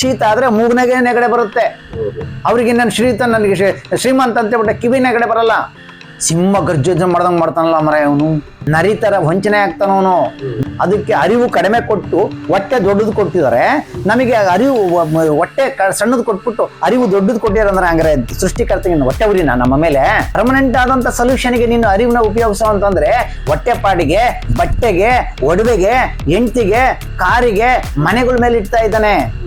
ಶೀತ ಆದ್ರೆ ಮೂಗ್ನಾಗೆ ನೆಗಡೆ ಬರುತ್ತೆ. ಅವ್ರಿಗೆ ನಾನು ಶ್ರೀತ ನನಗೆ ಶ್ರೀ- ಶ್ರೀಮಂತ ಅಂತ ಬಿಟ್ಟ ಕಿವಿ ನೆಗಡೆ ಬರಲ್ಲ. ಸಿಂಹ ಗರ್ಜನೆ ಮಾಡ್ದಂಗೆ ಮಾಡ್ತಾನಲ್ಲ ಮರ ಅವನು. ನರಿತರ ವಂಚನೆ ಆಗ್ತಾನವನು ಅದಕ್ಕೆ ಅರಿವು ಕಡಿಮೆ ಕೊಟ್ಟು ಹೊಟ್ಟೆ ದೊಡ್ಡದು ಕೊಟ್ಟಿದ್ದಾರೆ ನಮಗೆ ಅರಿವು ಹೊಟ್ಟೆ ಸಣ್ಣದು ಕೊಟ್ಬಿಟ್ಟು ಅರಿವು ದೊಡ್ಡದು ಕೊಟ್ಟಿದ್ದಾರೆ ಅಂದ್ರೆ ಹಂಗಾರೆ ಸೃಷ್ಟಿಕರ್ತ ಹೊಟ್ಟೆ ಉರಿನ ನಮ್ಮ ಮೇಲೆ? ಪರ್ಮನೆಂಟ್ ಆದಂತ ಸೊಲ್ಯೂಷನ್ಗೆ ನೀನು ಅರಿವನ್ನ ಉಪಯೋಗಿಸೋ ಅಂತಂದ್ರೆ ಹೊಟ್ಟೆ ಪಾಡಿಗೆ, ಬಟ್ಟೆಗೆ, ಒಡವೆಗೆ, ಹೆಂಡತಿಗೆ, ಕಾರಿಗೆ, ಮನೆಗಳ ಮೇಲೆ ಇಡ್ತಾ ಇದ್ದಾನೆ.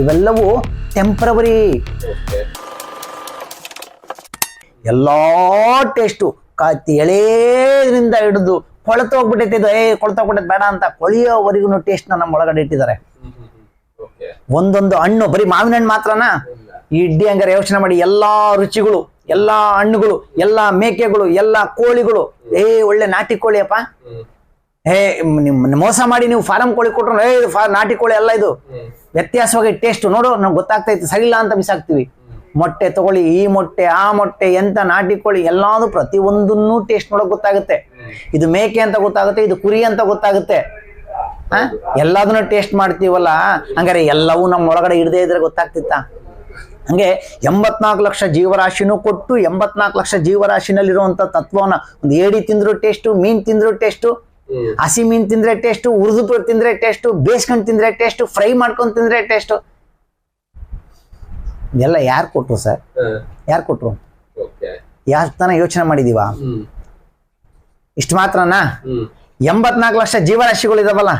ಇವೆಲ್ಲವೂ ಟೆಂಪ್ರವರಿ ಎಲ್ಲ ಟೇಸ್ಟು ಕಾತಿ ಎಳೆದ್ರಿಂದ ಹಿಡಿದು ಕೊಳತೋಗ್ಬಿಟ್ಟೈತೆ ಇದು. ಏ ಕೊಳತೋಗ್ಬಿಟ್ಟೈತೆ ಬೇಡ ಅಂತ ಕೊಳಿಯೋವರೆಗೂ ಟೇಸ್ಟ್ನ ನಮ್ಮ ಒಳಗಡೆ ಇಟ್ಟಿದ್ದಾರೆ. ಒಂದೊಂದು ಹಣ್ಣು ಬರೀ ಮಾವಿನ ಹಣ್ಣು ಮಾತ್ರನಾ? ಇಡ್ಡಿ ಹಂಗಾರೆ ಯೋಚನೆ ಮಾಡಿ ಎಲ್ಲಾ ರುಚಿಗಳು ಎಲ್ಲಾ ಹಣ್ಣುಗಳು ಎಲ್ಲಾ ಮೇಕೆಗಳು ಎಲ್ಲಾ ಕೋಳಿಗಳು. ಏ ಒಳ್ಳೆ ನಾಟಿ ಕೋಳಿ ಅಪ್ಪ. ಹ್ಮ್. ಏ ನಿಮ್ ಮೋಸ ಮಾಡಿ ನೀವು ಫಾರಂ ಕೋಳಿ ಕೊಟ್ರು ಏ ಇದು ನಾಟಿ ಕೋಳಿ ಎಲ್ಲ ಇದು. ವ್ಯತ್ಯಾಸವಾಗಿ ಟೇಸ್ಟ್ ನೋಡು, ನಮ್ಗೆ ಗೊತ್ತಾಗ್ತೈತೆ ಸರಿಯಿಲ್ಲ ಅಂತ ಬಿಸಾಕ್ತಿವಿ. ಮೊಟ್ಟೆ ತಗೊಳ್ಳಿ, ಈ ಮೊಟ್ಟೆ, ಆ ಮೊಟ್ಟೆ, ಎಂತ ನಾಟಿ ಕೋಳಿ ಪ್ರತಿ ಒಂದನ್ನು ಟೇಸ್ಟ್ ನೋಡೋಕೆ ಗೊತ್ತಾಗುತ್ತೆ. ಇದು ಮೇಕೆ ಅಂತ ಗೊತ್ತಾಗುತ್ತೆ, ಇದು ಕುರಿ ಅಂತ ಗೊತ್ತಾಗುತ್ತೆ. ಹಾ ಎಲ್ಲದನ್ನು ಟೇಸ್ಟ್ ಮಾಡ್ತೀವಲ್ಲ, ಹಂಗಾರೆ ಎಲ್ಲವೂ ನಮ್ಮ ಒಳಗಡೆ ಇಡದೇ ಇದ್ರೆ ಗೊತ್ತಾಗ್ತಿತ್ತ? ಹಂಗೆ ಎಂಬತ್ನಾಲ್ಕು ಲಕ್ಷ ಜೀವರಾಶಿನೂ ಕೊಟ್ಟು ಎಂಬತ್ನಾಲ್ಕು ಲಕ್ಷ ಜೀವರಾಶಿನಲ್ಲಿರುವಂತ ತತ್ವವನ್ನ ಒಂದು ಏಡಿ ತಿಂದ್ರು ಟೇಸ್ಟು ಮೀನ್ ತಿಂದ್ರು ಟೇಸ್ಟು ಹಸಿ ಮೀನ್ ತಿಂದ್ರೆ ಟೇಸ್ಟ್ ಉರ್ದು ತಿಂದ್ರೆ ಟೇಸ್ಟ್ ಬೇಸ್ಕೊಂಡ್ ತಿಂದ್ರೆ ಟೇಸ್ಟ್ ಫ್ರೈ ಮಾಡ್ಕೊಂಡ್ ತಿಂದ್ರೆ ಟೇಸ್ಟ್ ಎಲ್ಲ ಯಾರ್ ಕೊಟ್ರು ಸರ್ ಯಾರ್ ಯಾರು ಕೊಟ್ರು? ಓಕೆ ತನ ಯೋಚನೆ ಮಾಡಿದೀವ? ಇಷ್ಟ ಮಾತ್ರನಾ? ಎಂಬತ್ನಾಲ್ಕು ಲಕ್ಷ ಜೀವರಾಶಿಗಳು ಇದಾವಲ್ಲ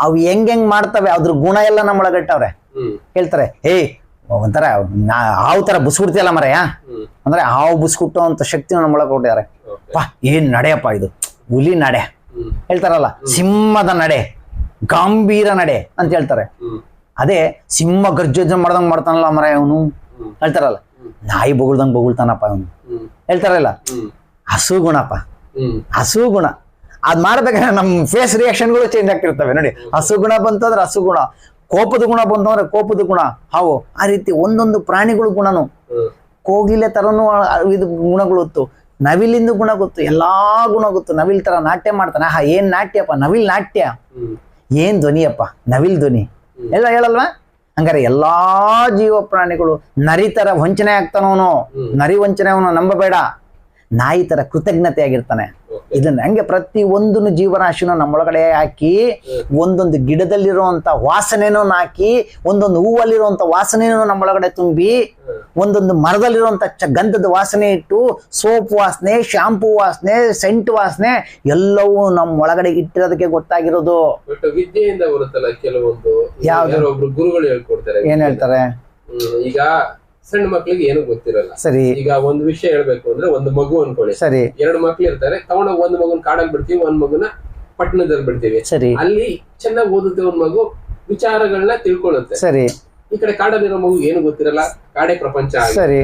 ಅವು ಹೆಂಗ್ ಹೆಂಗ್ ಮಾಡ್ತವೆ ಅದ್ರ ಗುಣ ಎಲ್ಲ ನಮ್ಮ ಒಳಗಟ್ಟವ್ರೆ ಹ್ಮ್. ಹೇಳ್ತಾರೆ ಏಯ್ ಒಂಥರ ಹಾವು ತರ ಬುಸ್ಕುಡ್ತಿಯಲ್ಲ ಮರೆಯ? ಅಂದ್ರೆ ಹಾವು ಬುಸ್ಕುಟ್ಟೋ ಅಂತ ಶಕ್ತಿ ನಮ್ಮೊಳಗೆ ಕೊಟ್ಟಿದ್ದಾರೆ. ಪಾ ಏನ್ ನಡೆಯಪ್ಪ ಇದು? ಹುಲಿ ನಡೆ. ಹೇಳ್ತಾರಲ್ಲ ಸಿಂಹದ ನಡೆ ಗಾಂಭೀರ ನಡೆ ಅಂತ ಹೇಳ್ತಾರೆ. ಅದೇ ಸಿಂಹ ಗರ್ಜನೆ ಮಾಡ್ದಂಗ್ ಮಾಡ್ತಾನಲ್ಲ ಮರ ಅವನು. ಹೇಳ್ತಾರಲ್ಲ ನಾಯಿ ಬೊಗಳ್ದಂಗ್ ಬೊಗಳ್ತಾನಪ್ಪ ಅವನು. ಹೇಳ್ತಾರಲ್ಲ ಹಸು ಗುಣಪ್ಪ ಹಸು ಗುಣ ಅದ್ ಮಾಡ್ಬೇಕಾದ್ರೆ ನಮ್ ಫೇಸ್ ರಿಯಾಕ್ಷನ್ಗಳು ಚೇಂಜ್ ಆಗ್ತಿರ್ತವೆ. ನೋಡಿ ಹಸು ಗುಣ ಬಂತಂದ್ರೆ ಹಸು ಗುಣ ಕೋಪದ ಗುಣ ಬಂತಂದ್ರೆ ಕೋಪದ ಗುಣ. ಹಾವು ಆ ರೀತಿ ಒಂದೊಂದು ಪ್ರಾಣಿಗಳು ಗುಣನು. ಕೋಗಿಲೆ ತರನು ಇದು ಗುಣಗಳು ಗೊತ್ತು ನವಿಲಿಂದು ಗುಣ ಗೊತ್ತು ಎಲ್ಲಾ ಗುಣ ಗೊತ್ತು. ನವಿಲ್ ತರ ನಾಟ್ಯ ಮಾಡ್ತಾನೆ. ಹಾ ಏನ್ ನಾಟ್ಯಪ್ಪ? ನವಿಲ್ ನಾಟ್ಯ. ಏನ್ ಧ್ವನಿಯಪ್ಪ? ನವಿಲ್ ಧ್ವನಿ. ಎಲ್ಲ ಹೇಳಲ್ವಾ? ಹಂಗಾರೆ ಎಲ್ಲಾ ಜೀವ ಪ್ರಾಣಿಗಳು ನರಿ ತರ ವಂಚನೆ ಆಗ್ತಾನವನು. ನರಿ ವಂಚನೆ ಅವನು ನಂಬಬೇಡ. ನಾಯಿ ತರ ಕೃತಜ್ಞತೆ ಆಗಿರ್ತಾನೆ ಇದನ್ನ ಹಂಗೆ ಪ್ರತಿ ಒಂದನ್ನು ಜೀವರಾಶಿನೂ ನಮ್ಮೊಳಗಡೆ ಹಾಕಿ ಒಂದೊಂದು ಗಿಡದಲ್ಲಿರುವಂತ ವಾಸನೆನೂ ಹಾಕಿ ಒಂದೊಂದು ಹೂವಲ್ಲಿರುವಂತ ವಾಸನೆನೂ ನಮ್ಮೊಳಗಡೆ ತುಂಬಿ ಒಂದೊಂದು ಮರದಲ್ಲಿರುವಂತ ಗಂಧದ ವಾಸನೆ ಇಟ್ಟು ಸೋಪ್ ವಾಸನೆ ಶಾಂಪೂ ವಾಸನೆ ಸೆಂಟ್ ವಾಸನೆ ಎಲ್ಲವೂ ನಮ್ಮ ಒಳಗಡೆ ಇಟ್ಟಿರೋದಕ್ಕೆ ಗೊತ್ತಾಗಿರೋದು. ವಿದ್ಯೆಯಿಂದ ಬರುತ್ತಲ್ಲ ಕೆಲವೊಂದು. ಯಾವ್ದು? ಗುರುಗಳು ಹೇಳ್ಕೊಡ್ತಾರೆ ಏನ್ ಹೇಳ್ತಾರೆ? ಈಗ ಸಣ್ಣ ಮಕ್ಳಿಗೆ ಏನು ಗೊತ್ತಿರಲ್ಲ. ಸರಿ. ಈಗ ಒಂದು ವಿಷಯ ಹೇಳ್ಬೇಕು ಅಂದ್ರೆ ಒಂದು ಮಗು ಅನ್ಕೊಳ್ಳಿ. ಸರಿ. ಎರಡು ಮಕ್ಳು ಇರ್ತಾರೆ ತಗೊಂಡ ಒಂದು ಮಗುನ ಕಾಡಲ್ಲಿ ಬಿಡ್ತೀವಿ ಒಂದ್ ಮಗುನ ಪಟ್ಟಣದಲ್ಲಿ ಬಿಡ್ತೀವಿ. ಸರಿ. ಅಲ್ಲಿ ಚೆನ್ನಾಗಿ ಓದುತ್ತೆ ಒಂದ್ ಮಗು ವಿಚಾರಗಳನ್ನ ತಿಳ್ಕೊಳ್ಳುತ್ತೆ. ಸರಿ. ಈ ಕಡೆ ಕಾಡಲ್ಲಿರೋ ಮಗು ಏನು ಗೊತ್ತಿರಲ್ಲ ಕಾಡೆ ಪ್ರಪಂಚ ಸರಿ.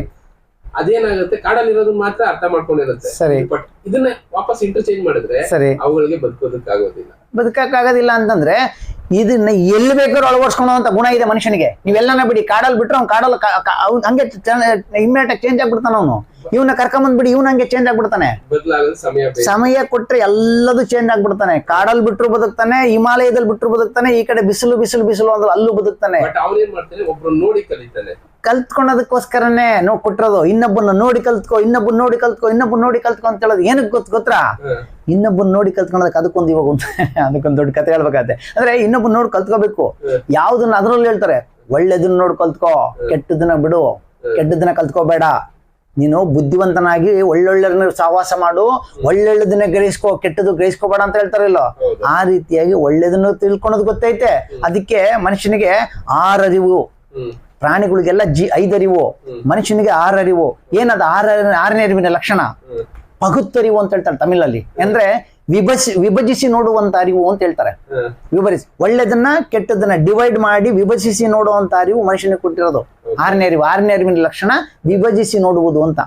ಅದೇನಾಗುತ್ತೆ ಕಾಡಲ್ಲಿರೋದನ್ನ ಮಾತ್ರ ಅರ್ಥ ಮಾಡ್ಕೊಂಡಿರುತ್ತೆ. ಸರಿ. ಬಟ್ ಇದನ್ನ ವಾಪಸ್ ಇಂಟರ್ಚೇಂಜ್ ಮಾಡಿದ್ರೆ ಸರಿ. ಅವುಗಳಿಗೆ ಬದುಕೋದಕ್ಕಾಗೋದಿಲ್ಲ. ಬದುಕಕ್ಕಾಗೋದಿಲ್ಲ ಅಂತಂದ್ರೆ ಇದನ್ನ ಎಲ್ಲಿ ಬೇಕಾದ್ರೂ ಅಳವಡಿಸ್ಕೊಳೋ ಅಂತ ಗುಣ ಇದೆ ಮನುಷ್ಯನಿಗೆ. ನೀವೆಲ್ಲನ ಬಿಡಿ ಕಾಡಲ್ಲಿ ಬಿಟ್ರೆ ಅವ್ನು ಕಾಡಲ್ಲಿ ಹಂಗೆ ಇಮ್ಮಿಡಿಯೇಟ್ ಆಗಿ ಚೇಂಜ್ ಆಗ್ಬಿಡ್ತಾನೆ ಅವನು. ಇವನ್ನ ಕರ್ಕೊಂಬಂದ್ ಬಿಡಿ ಇವ್ನ ಹಂಗೆ ಚೇಂಜ್ ಆಗ್ಬಿಡ್ತಾನೆ. ಸಮಯ ಕೊಟ್ರೆ ಎಲ್ಲದೂ ಚೇಂಜ್ ಆಗ್ಬಿಡ್ತಾನೆ. ಕಾಡಲ್ಲಿ ಬಿಟ್ರು ಬದುಕ್ತಾನೆ ಹಿಮಾಲಯದಲ್ಲಿ ಬಿಟ್ರು ಬದುಕ್ತಾನೆ ಈ ಕಡೆ ಬಿಸಿಲು ಬಿಸಿಲು ಬಿಸಿಲು ಅಂದ್ರೆ ಅಲ್ಲೂ ಬದುಕ್ತಾನೆ. ನೋಡಿ ಕಲಿತಾನೆ. ಕಲ್ತ್ಕೊಳೋದಕ್ಕೋಸ್ಕರನೇ ನೋವು ಕೊಟ್ಟಿರೋದು. ಇನ್ನೊಬ್ಬನ ನೋಡಿ ಕಲ್ತ್ಕೋ ಇನ್ನೊಬ್ಬನ ನೋಡಿ ಕಲ್ತ್ಕೋ ಇನ್ನೊಬ್ಬನ ನೋಡಿ ಕಲ್ತ್ಕೋ ಅಂತ ಹೇಳೋದು. ಏನಕ್ಕೆ ಗೊತ್ತ ಗೊತ್ತಾ ಹ್ಮ್. ನೋಡಿ ಕಲ್ತ್ಕೊಳೋದಕ್ಕೆ ಅದಕ್ಕೊಂದು ಇವಾಗ ಒಂದು ಅದಕ್ಕೊಂದು ದೊಡ್ಡ ಕತೆ ಹೇಳ್ಬೇಕಾಗತ್ತೆ. ಅಂದ್ರೆ ಇನ್ನೊಬ್ಬನ ನೋಡಿ ಕಲ್ತ್ಕೋಬೇಕು. ಯಾವ್ದನ್ನ ಅದ್ರಲ್ಲಿ ಹೇಳ್ತಾರೆ ಒಳ್ಳೇದನ್ನ ನೋಡಿ ಕಲ್ತ್ಕೋ ಕೆಟ್ಟದನ್ನ ಬಿಡು. ಕೆಟ್ಟದನ್ನ ಕಲ್ತ್ಕೋಬೇಡ. ನೀನು ಬುದ್ಧಿವಂತನಾಗಿ ಒಳ್ಳೊಳ್ಳೆ ಸಹವಾಸ ಮಾಡು. ಒಳ್ಳೊಳ್ಳೆದನ್ನ ಗ್ರಹಿಸ್ಕೋ ಕೆಟ್ಟದ್ದು ಗ್ರಹಿಸ್ಕೋಬೇಡ ಅಂತ ಹೇಳ್ತಾರಲ್ಲ. ಆ ರೀತಿಯಾಗಿ ಒಳ್ಳೇದನ್ನು ತಿಳ್ಕೊಳೋದು ಗೊತ್ತೈತೆ. ಅದಕ್ಕೆ ಮನುಷ್ಯನಿಗೆ ಆರರಿವು. ಪ್ರಾಣಿಗಳಿಗೆಲ್ಲ ಜಿ ಐದರಿವು ಮನುಷ್ಯನಿಗೆ ಆರರಿವು ಏನದ ಆರ ಆರನೇ ಅರಿವಿನ ಲಕ್ಷಣ? ಪಗುತ್ತರಿವು ಅಂತ ಹೇಳ್ತಾರೆ ತಮಿಳಲ್ಲಿ. ಅಂದ್ರೆ ವಿಭಜಿಸಿ ವಿಭಜಿಸಿ ನೋಡುವಂತ ಅರಿವು ಅಂತ ಹೇಳ್ತಾರೆ. ವಿಭರಿಸಿ ವಿಭಜಿಸಿ ಒಳ್ಳೆದನ್ನ ಕೆಟ್ಟದನ್ನ ಡಿವೈಡ್ ಮಾಡಿ ವಿಭಜಿಸಿ ನೋಡುವಂತ ಅರಿವು ಮನುಷ್ಯನಿಗೆ ಕೊಟ್ಟಿರೋದು. ಆರನೇ ಅರಿವು ಆರನೇ ಅರಿವಿನ ಲಕ್ಷಣ ವಿಭಜಿಸಿ ನೋಡುವುದು ಅಂತ.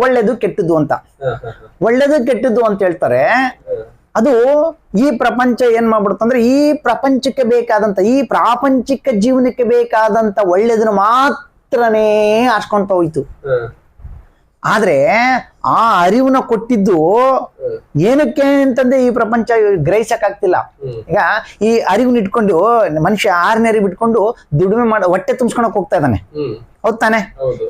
ಒಳ್ಳೇದು ಕೆಟ್ಟದ್ದು ಅಂತ. ಒಳ್ಳೇದು ಕೆಟ್ಟದ್ದು ಅಂತ ಹೇಳ್ತಾರೆ. ಅದು ಈ ಪ್ರಪಂಚ ಏನ್ ಮಾಡ್ಬಿಡುತ್ತಂದ್ರೆ ಈ ಪ್ರಪಂಚಕ್ಕೆ ಬೇಕಾದಂತ ಈ ಪ್ರಾಪಂಚಿಕ ಜೀವನಕ್ಕೆ ಬೇಕಾದಂತ ಒಳ್ಳೇದನ್ನು ಮಾತ್ರನೇ ಆರ್ಸ್ಕೊಂತ ಹೋಯ್ತು. ಆದ್ರೆ ಆ ಅರಿವನ್ನ ಕೊಟ್ಟಿದ್ದು ಏನಕ್ಕೆ ಅಂತಂದ್ರೆ ಈ ಪ್ರಪಂಚ ಗ್ರಹಿಸಕ್ ಆಗ್ತಿಲ್ಲ. ಈಗ ಈ ಅರಿವನ್ನ ಇಟ್ಕೊಂಡು ಮನುಷ್ಯ ಆರನೇ ಅರಿವು ಇಟ್ಕೊಂಡು ದುಡಿಮೆ ಮಾಡ ಹೊಟ್ಟೆ ತುಂಬಿಸ್ಕೊಳಕ್ ಹೋಗ್ತಾ ಇದ್ದಾನೆ. ಹೌದ್. ತಾನೆ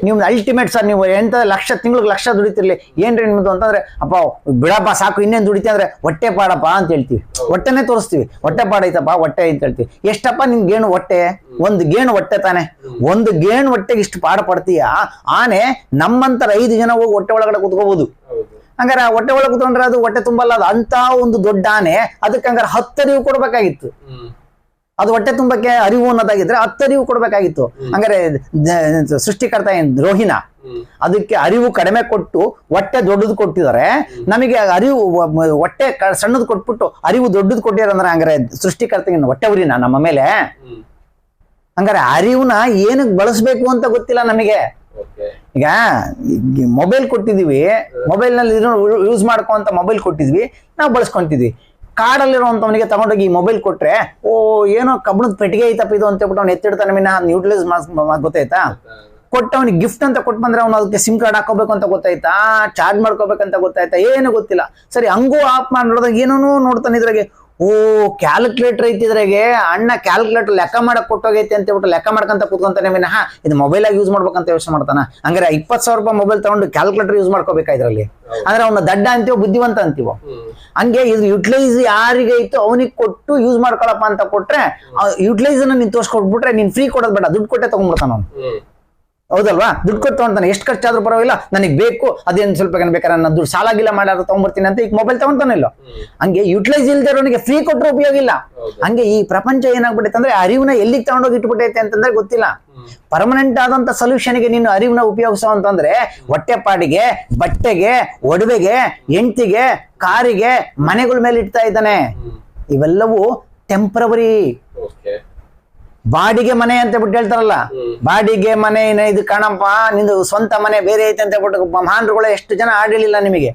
ನೀವ್ ಅಲ್ಟಿಮೇಟ್ ಸರ್ ನೀವು ಎಂತ ಲಕ್ಷ ತಿಂಗಳಿಗೆ ಲಕ್ಷ ದುಡಿತಿರ್ಲಿ ಏನ್ರಿ ನಿಮ್ದು ಅಂತಂದ್ರೆ ಅಪ್ಪ ಬಿಡಪ್ಪ ಸಾಕು ಇನ್ನೇನ್ ದುಡಿತಿ ಅಂದ್ರೆ ಹೊಟ್ಟೆ ಪಾಡಪ್ಪ ಅಂತ ಹೇಳ್ತೀವಿ. ಹೊಟ್ಟೆನೆ ತೋರಿಸ್ತೀವಿ. ಹೊಟ್ಟೆ ಪಾಡೈತಪ್ಪ ಹೊಟ್ಟೆ ಅಂತ ಹೇಳ್ತೀವಿ. ಎಷ್ಟಪ್ಪ ನಿಮ್ ಗೇಣು ಹೊಟ್ಟೆ? ಒಂದು ಗೇಣು ಹೊಟ್ಟೆ ತಾನೆ. ಒಂದು ಗೇಣು ಹೊಟ್ಟೆಗೆ ಇಷ್ಟು ಪಾಡ ಪಡ್ತೀಯಾ? ಆನೆ ನಮ್ಮಂತರ ಐದು ಜನ ಹೋಗಿ ಹೊಟ್ಟೆ ಒಳಗಡೆ ಕುತ್ಕೋಬಹುದು ಹೌದು. ಹಂಗಾರೆ ಹೊಟ್ಟೆ ಒಳಗೆ ಕುತ್ಕೊಂಡ್ರೆ ಅದು ಹೊಟ್ಟೆ ತುಂಬಲ್ಲ ಅದು ಅಂತ ಒಂದು ದೊಡ್ಡ ಆನೆ ಅದಕ್ಕೆ ಹಂಗಾರೆ ಹತ್ತರಿವು ಕೊಡ್ಬೇಕಾಗಿತ್ತು. ಅದು ಹೊಟ್ಟೆ ತುಂಬಕ್ಕೆ ಅರಿವು ಅನ್ನೋದಾಗಿದ್ರೆ ಹತ್ತು ಅರಿವು ಕೊಡ್ಬೇಕಾಗಿತ್ತು ಹಂಗಾರೆ ಸೃಷ್ಟಿಕರ್ತ ಏನ್ ದ್ರೋಹಿನ? ಅದಕ್ಕೆ ಅರಿವು ಕಡಿಮೆ ಕೊಟ್ಟು ಹೊಟ್ಟೆ ದೊಡ್ಡದು ಕೊಟ್ಟಿದ್ದಾರೆ. ನಮಗೆ ಅರಿವು ಹೊಟ್ಟೆ ಸಣ್ಣದು ಕೊಟ್ಬಿಟ್ಟು ಅರಿವು ದೊಡ್ಡದು ಕೊಟ್ಟಿರಂದ್ರೆ ಹಂಗಾರೆ ಸೃಷ್ಟಿಕರ್ತಗೆ ಹೊಟ್ಟೆ ಉರಿನ ನಮ್ಮ ಮೇಲೆ? ಹಂಗಾರೆ ಅರಿವುನ ಏನಕ್ಕೆ ಬಳಸಬೇಕು ಅಂತ ಗೊತ್ತಿಲ್ಲ ನಮಗೆ. ಈಗ ಮೊಬೈಲ್ ಕೊಟ್ಟಿದೀವಿ ಮೊಬೈಲ್ನಲ್ಲಿ ಯೂಸ್ ಮಾಡ್ಕೊಂತ ಮೊಬೈಲ್ ಕೊಟ್ಟಿದ್ವಿ. ನಾವು ಬಳಸ್ಕೊಂತಿದ್ವಿ. ಕಾಡಲ್ಲಿರುವಂತವನಿಗೆ ತಗೊಂಡೋಗಿ ಈ ಮೊಬೈಲ್ ಕೊಟ್ರೆ, ಓ, ಏನೋ ಕಬ್ಬಣದ ಪೆಟ್ಟಿಗೆ ಐತಪ್ಪ ಇದು ಅಂತ ಹೇಳ್ಬಿಟ್ಟು ಅವ್ನು ಎತ್ತಿಡ್ತಾನೆ ವಿನ ಯೂಟಿಲೈಸ್ ಗೊತ್ತಾಯ್ತಾ? ಕೊಟ್ಟು ಅವ್ನಿಗೆ ಗಿಫ್ಟ್ ಅಂತ ಕೊಟ್ಟು ಬಂದ್ರೆ ಅವ್ನು ಅದಕ್ಕೆ ಸಿಮ್ ಕಾರ್ಡ್ ಹಾಕೋಬೇಕು ಅಂತ ಗೊತ್ತಾಯ್ತಾ? ಚಾರ್ಜ್ ಮಾಡ್ಕೋಬೇಕಂತ ಗೊತ್ತಾಯ್ತಾ? ಏನು ಗೊತ್ತಿಲ್ಲ. ಸರಿ, ಹಂಗೂ ಆಫ್ ಮಾಡಿ ನೋಡಿದಾಗ ಏನೋ ನೋಡ್ತಾನೆ ಇದ್ರಾಗೆ. ಓ ಕ್ಯಾಲ್ಕುಲೇಟರ್ ಐತಿ ಇದ್ರಾಗೆ ಅಣ್ಣ ಕ್ಯಾಲ್ಕುಲೇಟರ್ ಲೆಕ್ಕ ಮಾಡಕ್ ಕೊಟ್ಟೋಗೈತಿ ಅಂತ ಹೇಳ್ಬಿಟ್ಟು ಲೆಕ್ಕ ಮಾಡ್ಕೊಂತ ಕೂತ್ಕೊಂತಾನೆ ವಿನಃ ಇದು ಮೊಬೈಲ್ ಆಗಿ ಯೂಸ್ ಮಾಡ್ಬೇಕಂತ ಯೋಚನೆ ಮಾಡ್ತಾನ. ಹಂಗಾರೆ ಇಪ್ಪತ್ತು ಸಾವಿರ ರೂಪಾಯಿ ಮೊಬೈಲ್ ತಗೊಂಡು ಕ್ಯಾಲ್ಕುಲೇಟರ್ ಯೂಸ್ ಮಾಡ್ಕೋಬೇಕಾ ಇದರಲ್ಲಿ? ಅಂದ್ರೆ ಅವ್ನ ದಡ್ಡ ಅಂತೀವೋ ಬುದ್ಧಿವಂತ ಅಂತೀವೋ? ಹಂಗೆ ಇದು ಯುಟಿಲೈಸ್ ಯಾರಿಗೆ ಐತೋ ಅವನಿಗೆ ಕೊಟ್ಟು ಯೂಸ್ ಮಾಡ್ಕೊಳಪ್ಪ ಅಂತ ಕೊಟ್ರೆ ಯುಟಿಲೈಸ್ ನೀನ್ ತೋರ್ಸ್ಕೊಟ್ಬಿಟ್ರೆ ನೀನ್ ಫ್ರೀ ಕೊಡೋದ್ ಬೇಡ ದುಡ್ಡು ಕೊಟ್ಟೆ ತಗೊಂಡ್ಬಿಡ್ತಾನ ಅವ್ನು. ಹೌದಲ್ವಾ? ದುಡ್ಡು ಕೊಟ್ಟು ಅಂತಾನೆ ಎಷ್ಟು ಖರ್ಚಾದ್ರೂ ಪರವಾಗಿಲ್ಲ. ನನಗೆ ಬೇಕು ಅದೇನು ಸ್ವಲ್ಪ ಏನ್ ಬೇಕಾದ್ರೆ ನನ್ನ ದುಡ್ಡು ಸಾಲಾಗಿಲ್ಲ ಮಾಡಾರ ತಗೊಂಡ್ಬರ್ತೀನಿ ಅಂತ ಈಗ ಮೊಬೈಲ್ ತಗೊಂತಾನಿಲ್ಲ ಇಲ್ಲ? ಹಂಗೆ ಯುಟಿಲೈಸ್ ಇಲ್ದೇ ಇರೋನಿಗೆ ಫ್ರೀ ಕೊಟ್ಟರೆ ಉಪಯೋಗ ಇಲ್ಲ. ಹಂಗೆ ಈ ಪ್ರಪಂಚ ಏನಾಗ್ಬಿಟ್ಟೈತೆ ಅಂದ್ರೆ ಅರಿವನ್ನ ಎಲ್ಲಿಗೆ ತಗೊಂಡೋಗಿ ಇಟ್ಬಿಟ್ಟೈತೆ ಅಂತಂದ್ರೆ ಗೊತ್ತಿಲ್ಲ. ಪರ್ಮನೆಂಟ್ ಆದಂತ ಸೊಲ್ಯೂಷನ್ಗೆ ನೀನು ಅರಿವನ್ನ ಉಪಯೋಗಿಸೋ ಅಂತಂದ್ರೆ ಹೊಟ್ಟೆಪಾಡಿಗೆ ಬಟ್ಟೆಗೆ ಒಡವೆಗೆ ಎಂಟಿಗೆ ಕಾರಿಗೆ ಮನೆಗಳ ಮೇಲೆ ಇಡ್ತಾ ಇದ್ದಾನೆ. ಇವೆಲ್ಲವೂ ಟೆಂಪ್ರವರಿ ಬಾಡಿಗೆ ಮನೆ ಅಂತ ಬಿಟ್ಟು ಹೇಳ್ತಾರಲ್ಲ? ಬಾಡಿಗೆ ಮನೆ ಇದು ಕಣಪ್ಪ ನಿಂದು ಸ್ವಂತ ಮನೆ ಬೇರೆ ಐತೆ ಅಂತ ಬಿಟ್ಟು ಮಹಾನ್ರುಗಳು ಎಷ್ಟು ಜನ ಆಡಿಲಿಲ್ಲ ನಿಮಗೆ?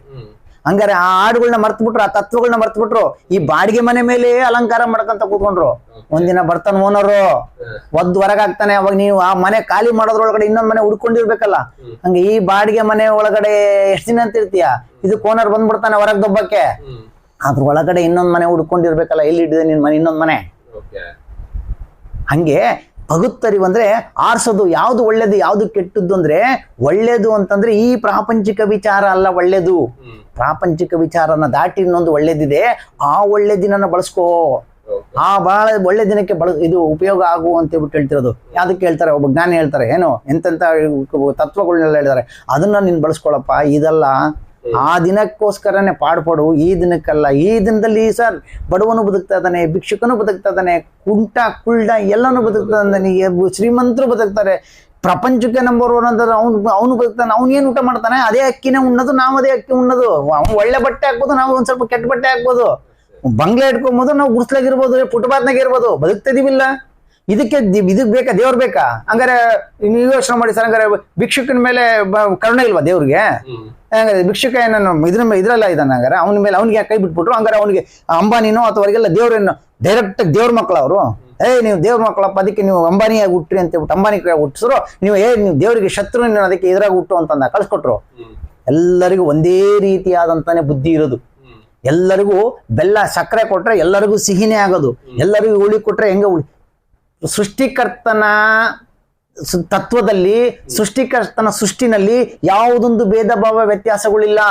ಹಂಗಾರೆ ಆ ಹಾಡುಗಳನ್ನ ಮರ್ತು ಬಿಟ್ರು ಆ ತತ್ವಗಳನ್ನ ಮರ್ತು ಬಿಟ್ರು ಈ ಬಾಡಿಗೆ ಮನೆ ಮೇಲೆ ಅಲಂಕಾರ ಮಾಡ್ಕಂತ ಕೂತ್ಕೊಂಡ್ರು. ಒಂದಿನ ಬರ್ತಾನ ಓನರು ಒದ್ದು ಹೊರಗಾಗ್ತಾನೆ ಅವಾಗ ನೀವು ಆ ಮನೆ ಖಾಲಿ ಮಾಡೋದ್ರೊಳಗಡೆ ಇನ್ನೊಂದ್ ಮನೆ ಹುಡ್ಕೊಂಡಿರ್ಬೇಕಲ್ಲ? ಹಂಗ ಈ ಬಾಡಿಗೆ ಮನೆ ಒಳಗಡೆ ಎಷ್ಟ್ ದಿನ ಅಂತ ಇರ್ತೀಯ? ಇದಕ್ಕೆ ಓನರ್ ಬಂದ್ಬಿಡ್ತಾನೆ ಹೊರಗ್ ದೊಬ್ಬಕ್ಕೆ. ಅದ್ರ ಒಳಗಡೆ ಇನ್ನೊಂದ್ ಮನೆ ಹುಡ್ಕೊಂಡಿರ್ಬೇಕಲ್ಲ ಎಲ್ಲಿ ಇಟ್ಟಿದೆ ನಿನ್ ಮನೆ ಇನ್ನೊಂದ್ ಮನೆ? ಹಂಗೆ ಪಗುತ್ತರಿವು ಅಂದ್ರೆ ಆರ್ಸೋದು ಯಾವ್ದು ಒಳ್ಳೇದು ಯಾವ್ದು ಕೆಟ್ಟದ್ದು ಅಂದ್ರೆ ಒಳ್ಳೇದು ಅಂತಂದ್ರೆ ಈ ಪ್ರಾಪಂಚಿಕ ವಿಚಾರ ಅಲ್ಲ ಒಳ್ಳೇದು. ಪ್ರಾಪಂಚಿಕ ವಿಚಾರನ ದಾಟಿ ಇನ್ನೊಂದು ಒಳ್ಳೇದಿದೆ ಆ ಒಳ್ಳೆ ದಿನನ ಬಳಸ್ಕೋ. ಆ ಬಹಳ ಒಳ್ಳೆ ದಿನಕ್ಕೆ ಬಳ ಇದು ಉಪಯೋಗ ಆಗು ಅಂತ ಹೇಳ್ಬಿಟ್ಟು ಹೇಳ್ತಿರೋದು. ಯಾವ್ದಕ್ಕೆ ಹೇಳ್ತಾರೆ? ಒಬ್ಬ ಜ್ಞಾನಿ ಹೇಳ್ತಾರೆ ಏನು? ಎಂತೆಂತ ತತ್ವಗಳನ್ನೆಲ್ಲ ಹೇಳ್ತಾರೆ. ಅದನ್ನ ನೀನ್ ಬಳಸ್ಕೊಳಪ್ಪ ಇದಲ್ಲ. ಆ ದಿನಕ್ಕೋಸ್ಕರನೇ ಪಾಡ್ಪಡು ಈ ದಿನಕ್ಕಲ್ಲ, ಈ ದಿನದಲ್ಲಿ ಸರ್ ಬಡವನು ಬದುಕ್ತಾ ಇದ್ದಾನೆ ಭಿಕ್ಷುಕನು ಬದುಕ್ತಾ ಕುಂಟ, ಕುಳ್ಳ ಎಲ್ಲನೂ ಬದುಕ್ತಾ ಇದ್ದಾನೆ ಶ್ರೀಮಂತರು ಬದುಕ್ತಾರೆ. ಪ್ರಪಂಚಕ್ಕೆ ನಂಬರ್ ಒನ್ ಅಂದ್ರೆ ಅವ್ನು ಅವನು ಬದುಕ್ತಾನೆ, ಅವ್ನು ಏನು ಊಟ ಮಾಡ್ತಾನೆ? ಅದೇ ಅಕ್ಕಿನೇ ಉಣ್ಣದು, ನಾವು ಅದೇ ಅಕ್ಕಿ ಉಣ್ಣದು. ಅವ್ನು ಒಳ್ಳೆ ಬಟ್ಟೆ ಹಾಕ್ಬೋದು, ನಾವು ಒಂದ್ ಸ್ವಲ್ಪ ಕೆಟ್ಟ ಬಟ್ಟೆ ಹಾಕ್ಬೋದು. ಬಂಗ್ಲೆ ಇಟ್ಕೊಂಬೋದು, ನಾವು ಗುಡ್ಸ್ಲಾಗಿರ್ಬೋದು ಫುಟ್ಪಾತ್ನಾಗ ಇರ್ಬೋದು ಬದುಕ್ತಿದೀವಿಲ್ಲ ಇದಕ್ಕೆ ದಿ- ಇದಕ್ ಬೇಕಾ? ದೇವ್ರು ಬೇಕಾ? ಹಂಗಾರೆ ನೀವು ಯೋಚನೆ ಮಾಡಿ ಸರ್ ಹಂಗಾರೆ ಭಿಕ್ಷುಕನ ಮೇಲೆ ಕರುಣೆ ಇಲ್ವಾ ದೇವ್ರಿಗೆ? ಹಂಗಾರೆ ಭಿಕ್ಷುಕ ಏನನ್ನು ಇದ್ರ ಮೇಲೆ ಇದ್ರಲ್ಲ ಇದ್ದಾನೆ ಹಂಗಾರೆ. ಅವನ ಮೇಲೆ ಅವನಿಗೆ ಕೈ ಬಿಟ್ಬಿಟ್ರು? ಹಂಗಾರೆ ಅವನಿಗೆ ಅಂಬಾನಿನೋ ಅಥವಾ ಅವರಿಗೆಲ್ಲ ದೇವ್ರೇನು ಡೈರೆಕ್ಟ್ ದೇವ್ರ ಮಕ್ಕಳು ಅವರು ಏ ನೀವು ದೇವ್ರ ಮಕ್ಕಳಪ್ಪ ಅದಕ್ಕೆ ನೀವು ಅಂಬಾನಿಯಾಗಿ ಹುಟ್ಟ್ರಿ ಅಂತ ಹೇಳ್ಬಿಟ್ಟು ಅಂಬಾನಿ ಹುಟ್ಟಿಸ್ರು. ನೀವು ಏ ನೀವು ದೇವರಿಗೆ ಶತ್ರು ಅದಕ್ಕೆ ಇದ್ರಾಗ ಹುಟ್ಟು ಅಂತಂದ ಕಳ್ಸ್ಕೊಟ್ರು. ಎಲ್ಲರಿಗೂ ಒಂದೇ ರೀತಿಯಾದಂತಾನೆ ಬುದ್ಧಿ ಇರೋದು. ಎಲ್ಲರಿಗೂ ಬೆಲ್ಲ ಸಕ್ಕರೆ ಕೊಟ್ರೆ ಎಲ್ಲರಿಗೂ ಸಿಹಿನೇ ಆಗೋದು. ಎಲ್ಲರಿಗೂ ಉಳಿ ಕೊಟ್ರೆ ಹೆಂಗ ಹುಳಿ ಸೃಷ್ಟಿಕರ್ತನ ತತ್ವದಲ್ಲಿ, ಸೃಷ್ಟಿಕರ್ತನ ಸೃಷ್ಟಿನಲ್ಲಿ ಯಾವುದೊಂದು ಭೇದ ಭಾವ ವ್ಯತ್ಯಾಸಗಳಿಲ್ಲ.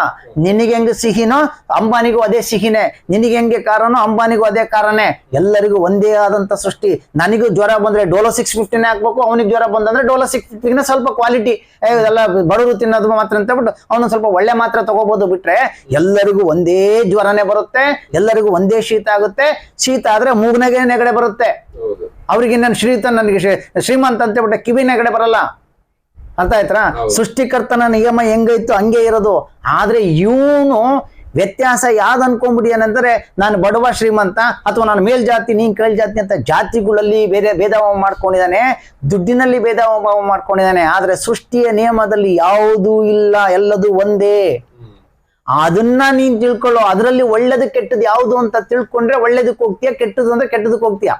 ನಿನಗೆ ಹೆಂಗೆ ಸಿಹಿನೋ ಅಂಬಾನಿಗೂ ಅದೇ ಸಿಹಿನೇ. ನಿನಗೆ ಹೆಂಗೆ ಕಾರನೋ ಅಂಬಾನಿಗೂ ಅದೇ ಕಾರನೇ. ಎಲ್ಲರಿಗೂ ಒಂದೇ ಆದಂತ ಸೃಷ್ಟಿ. ನನಗೂ ಜ್ವರ ಬಂದ್ರೆ ಡೋಲೋ ಸಿಕ್ಸ್ ಫಿಫ್ಟಿನೇ ಹಾಕ್ಬೇಕು, ಅವನಿಗೆ ಜ್ವರ ಬಂದಂದ್ರೆ ಡೋಲೋ ಸಿಕ್ಸ್ ಫಿಫ್ಟಿನ ಸ್ವಲ್ಪ ಕ್ವಾಲಿಟಿ ಎಲ್ಲ ಬಡವರು ತಿನ್ನೋದು ಮಾತ್ರ ಅಂತ ಹೇಳ್ಬಿಟ್ಟು ಅವನು ಸ್ವಲ್ಪ ಒಳ್ಳೆ ಮಾತ್ರ ತಗೋಬಹುದು ಬಿಟ್ರೆ ಎಲ್ಲರಿಗೂ ಒಂದೇ ಜ್ವರನೇ ಬರುತ್ತೆ, ಎಲ್ಲರಿಗೂ ಒಂದೇ ಶೀತ ಆಗುತ್ತೆ. ಶೀತ ಆದ್ರೆ ಮೂಗ್ನಾಗೆ ನೆಗಡೆ ಬರುತ್ತೆ. ಅವ್ರಿಗೆ ನಾನು ಶ್ರೀತ ನನಗೆ ಶ್ರೀ- ಶ್ರೀಮಂತ ಅಂತ ಬಿಟ್ಟ ಕಿವಿ ನೆಗಡೆ ಬರಲ್ಲ. ಅರ್ಥ ಆಯ್ತಾ ಸೃಷ್ಟಿಕರ್ತನ ನಿಯಮ ಹೆಂಗೈತು ಹಂಗೆ ಇರೋದು. ಆದ್ರೆ ಇವನು ವ್ಯತ್ಯಾಸ ಯಾವ್ದು ಅನ್ಕೊಂಡ್ಬಿಟ್ಟಿಯಾನಂದ್ರೆ ನಾನು ಬಡವ ಶ್ರೀಮಂತ ಅಥವಾ ನಾನು ಮೇಲ್ ಜಾತಿ ನೀನ್ ಕೇಳ್ ಜಾತಿ ಅಂತ ಜಾತಿಗಳಲ್ಲಿ ಬೇರೆ ಭೇದಭಾವ ಮಾಡ್ಕೊಂಡಿದ್ದಾನೆ ದುಡ್ಡಿನಲ್ಲಿ ಭೇದಭಾವ ಮಾಡ್ಕೊಂಡಿದ್ದಾನೆ. ಆದ್ರೆ ಸೃಷ್ಟಿಯ ನಿಯಮದಲ್ಲಿ ಯಾವುದೂ ಇಲ್ಲ ಎಲ್ಲದು ಒಂದೇ. ಅದನ್ನ ನೀನ್ ತಿಳ್ಕೊಳ್ಳೋ ಅದರಲ್ಲಿ ಒಳ್ಳೇದು ಕೆಟ್ಟದ್ದು ಯಾವುದು ಅಂತ ತಿಳ್ಕೊಂಡ್ರೆ ಒಳ್ಳೇದಕ್ಕೆ ಹೋಗ್ತೀಯ ಕೆಟ್ಟದ್ದು ಅಂದ್ರೆ ಕೆಟ್ಟದಕ್ಕೆ ಹೋಗ್ತೀಯ?